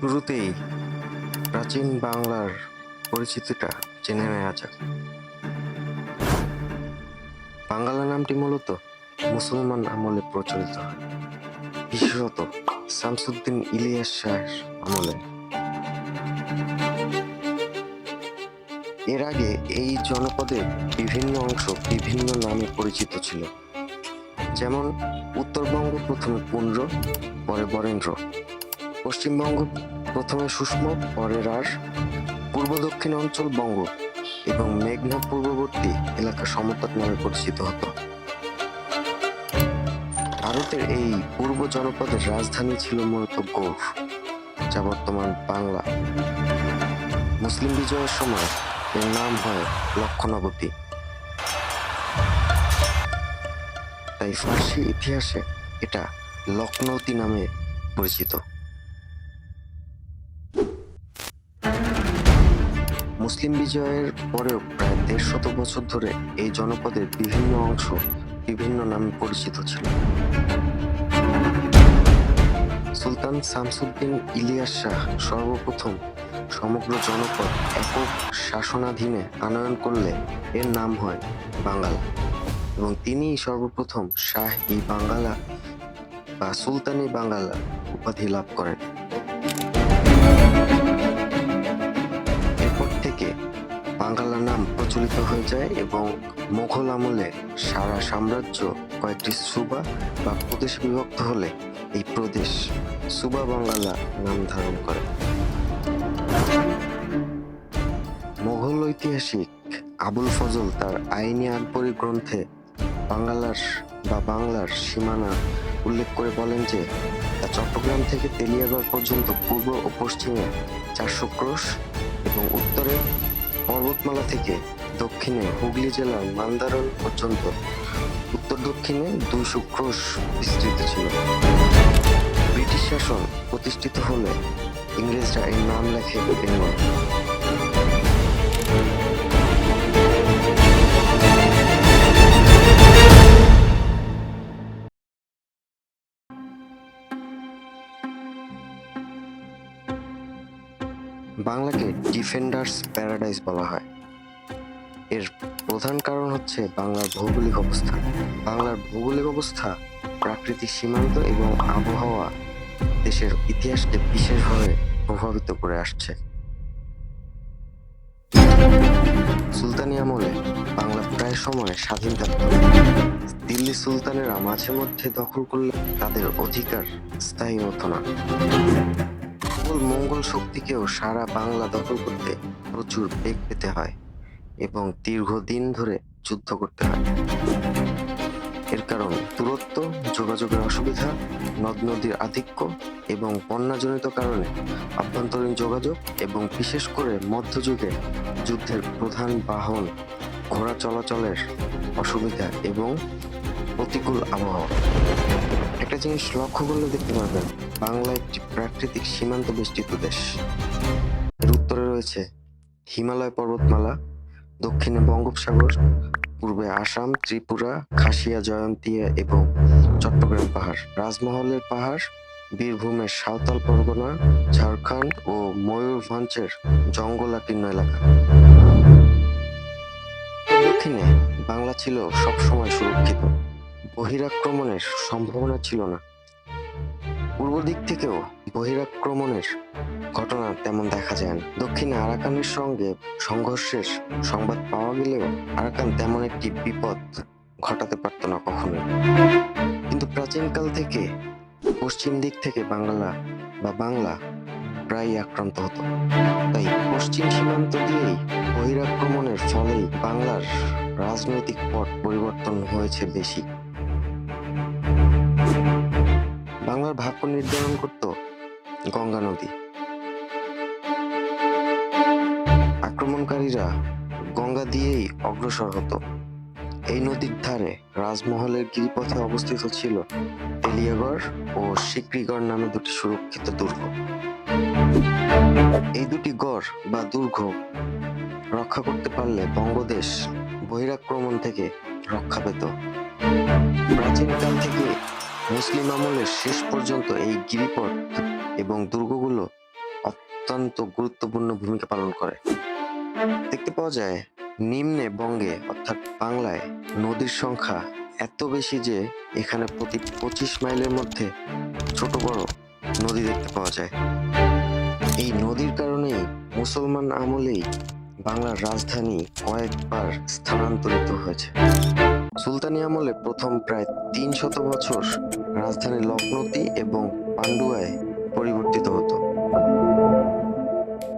শুরুতেই প্রাচীন বাংলার পরিচিতিটা জেনে নেওয়া যাক। বাংলা নামটি মূলত মুসলমান আমলে প্রচলিত বিশেষত শামসুদ্দিন ইলিয়াস শাহের আমলে। এর আগে এই জনপদের বিভিন্ন অংশ বিভিন্ন নামে পরিচিত ছিল। যেমন উত্তরবঙ্গ প্রথমে পুন্ড্র পরে বরেন্দ্র। পশ্চিমবঙ্গ, প্রথমে সুষম পরে রাস পূর্ব দক্ষিণ অঞ্চল বঙ্গ এবং মেঘনা পূর্ববর্তী এলাকা সমতট নামে পরিচিত হতো। ভারতের এই পূর্ব জনপদের রাজধানী ছিল মূলত গৌড় যা বর্তমান বাংলা। মুসলিম বিজয়ের সময় এর নাম হয় লক্ষণাবতী। তাই ফার্সি ইতিহাসে এটা লখনৌতি নামে পরিচিত। মুসলিম বিজয়ের পরেও প্রায় দেড় শত বছর ধরে এই জনপদের বিভিন্ন অংশ বিভিন্ন নামে পরিচিত ছিল। সুলতান শামসুদ্দিন ইলিয়াস শাহ সর্বপ্রথম সমগ্র জনপদ একক শাসনাধীনে আনয়ন করলে এর নাম হয় বাঙ্গালা এবং তিনিই সর্বপ্রথম শাহ ই বাঙ্গালা বা সুলতানি বাঙ্গালা উপাধি লাভ করেন। বাঙ্গালা নাম প্রচলিত হয়ে যায় এবং মোঘল আমলে সারা সাম্রাজ্য কয়েকটি সুবা বা প্রদেশ বিভক্ত হলে এই প্রদেশ সুবা বাঙ্গালা নাম ধারণ করে। মোঘল ঐতিহাসিক আবুল ফজল তার আইনি আকবরী গ্রন্থে বাঙ্গালার বা বাংলার সীমানা উল্লেখ করে বলেন যে, তা চট্টগ্রাম থেকে তেলিয়াগড় পর্যন্ত পূর্ব ও পশ্চিমে চারশো ক্রোশ এবং উত্তরে পর্বতমালা থেকে দক্ষিণে হুগলি জেলার মান্দারণ পর্যন্ত। উত্তর দক্ষিণে দুইশো ক্রোশ বিস্তৃত ছিল। ব্রিটিশ শাসন প্রতিষ্ঠিত হলে ইংরেজরা এর নাম লেখে বেঙ্গল। বাংলাকে ডিফেন্ডার্স প্যারাডাইস বলা হয়। এর প্রধান কারণ হচ্ছে বাংলার ভৌগোলিক অবস্থা। বাংলার ভৌগোলিক অবস্থা প্রাকৃতিক সীমান্ত এবং আবহাওয়া দেশের ইতিহাসকে বিশেষভাবে প্রভাবিত করে আসছে। সুলতানি আমলে বাংলা প্রায় সময় স্বাধীন থাকত। দিল্লি সুলতানেরা মাঝে মধ্যে দখল করলে তাদের অধিকার স্থায়ী হতো না। কেবল মঙ্গল শক্তিকেও সারা বাংলা দখল করতে প্রচুর বেগ পেতে হয় এবং দীর্ঘদিন ধরে যুদ্ধ করতে হয়। এর কারণ দূরত্ব, যোগাযোগের অসুবিধা, নদ নদীর আধিক্য এবং বন্যাজনিত কারণে আভ্যন্তরীণ যোগাযোগ এবং বিশেষ করে মধ্যযুগে যুদ্ধের প্রধান বাহন ঘোড়া চলাচলের অসুবিধা এবং প্রতিকূল আবহাওয়া। একটা জিনিস লক্ষ্য করলে দেখতে পারবেন বাংলা একটি প্রাকৃতিক সীমান্ত বেষ্টিত দেশ। এর উত্তরে রয়েছে হিমালয় পর্বতমালা, দক্ষিণে বঙ্গোপসাগর, পূর্বে আসাম, ত্রিপুরা, খাসিয়া জয়ন্তিয়া এবং চট্টগ্রাম পাহাড়। রাজমহলের পাহাড়, বীরভূমের সাঁওতাল পরগনা, ঝাড়খণ্ড ও ময়ূরভঞ্জের জঙ্গলাকীর্ণ এলাকা। দক্ষিণে বাংলা ছিল সবসময় সুরক্ষিত। বহিরাক্রমণের সম্ভাবনা ছিল না। পূর্ব দিক থেকেও বহিরাক্রমণের ঘটনা তেমন দেখা যায় না। দক্ষিণে আরাকানের সঙ্গে সংঘর্ষের সংবাদ পাওয়া গেলেও আরাকান তেমন একটি বিপদ ঘটাতে পারত না কখনো কিন্তু প্রাচীনকাল থেকে পশ্চিম দিক থেকে বাংলা বা বাংলা প্রায় আক্রান্ত হতো। তাই পশ্চিম সীমান্ত দিয়েই বহিরাক্রমণের ফলেই বাংলার রাজনৈতিক পট পরিবর্তন হয়েছে বেশি। বাংলার ভাগ্য নির্ধারণ করত গঙ্গা নদী। আক্রমণকারীরা গঙ্গা দিয়েই অগ্রসর হতো। এই নদীর ধারে রাজমহলের গিরিপথে অবস্থিত ছিল তেলিয়াগড় ও সিকরিগড় নামে দুটি সুরক্ষিত দুর্গ। এই দুটি গড় বা দুর্গ রক্ষা করতে পারলে বঙ্গদেশ বহিরাক্রমণ থেকে রক্ষা পেত। প্রাচীনকাল থেকে মুসলিম আমলের শেষ পর্যন্ত এই গিরিপথ এবং দুর্গগুলো অত্যন্ত গুরুত্বপূর্ণ ভূমিকা পালন করে। দেখতে পাওয়া যায়, নিম্নে বঙ্গে, অর্থাৎ বাংলায়, নদীর সংখ্যা এত বেশি যে এখানে প্রতি পঁচিশ মাইলের মধ্যে ছোট বড় নদী দেখতে পাওয়া যায়। এই নদীর কারণেই মুসলমান আমলেই বাংলার রাজধানী কয়েকবার স্থানান্তরিত হয়েছে। সুলতানি আমলে প্রথম প্রায় তিন শত বছর রাজধানী লখনৌতি এবং পান্ডুয়ায় পরিবর্তিত হতো।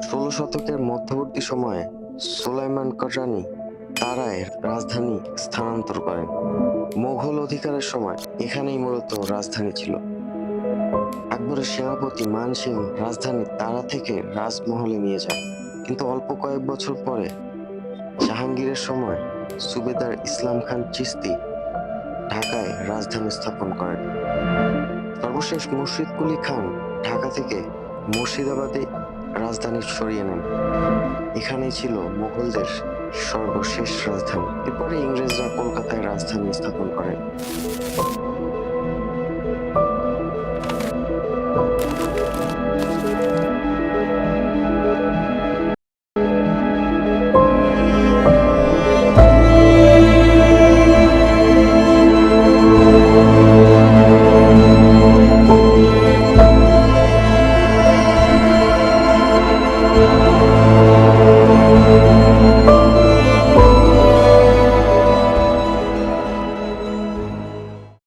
ষোলো শতকের মধ্যবর্তী সময়ে সুলাইমান কররানি তারায় রাজধানী স্থানান্তর করেন। মোঘল অধিকারের সময় এখানেই মূলত রাজধানী ছিল। আকবরের সেনাপতি মান সিং রাজধানী তারা থেকে রাজমহলে নিয়ে যান। কিন্তু অল্প কয়েক বছর পরে জাহাঙ্গীরের সময় সুবেদার ইসলাম খান চিস্তি ঢাকায় রাজধানী স্থাপন করেন। সর্বশেষ মুর্শিদ কুলি খান ঢাকা থেকে মুর্শিদাবাদে রাজধানী সরিয়ে নেন। এখানেই ছিল মুঘলদের সর্বশেষ রাজধানী। এরপরে ইংরেজরা কলকাতায় রাজধানী স্থাপন করেন।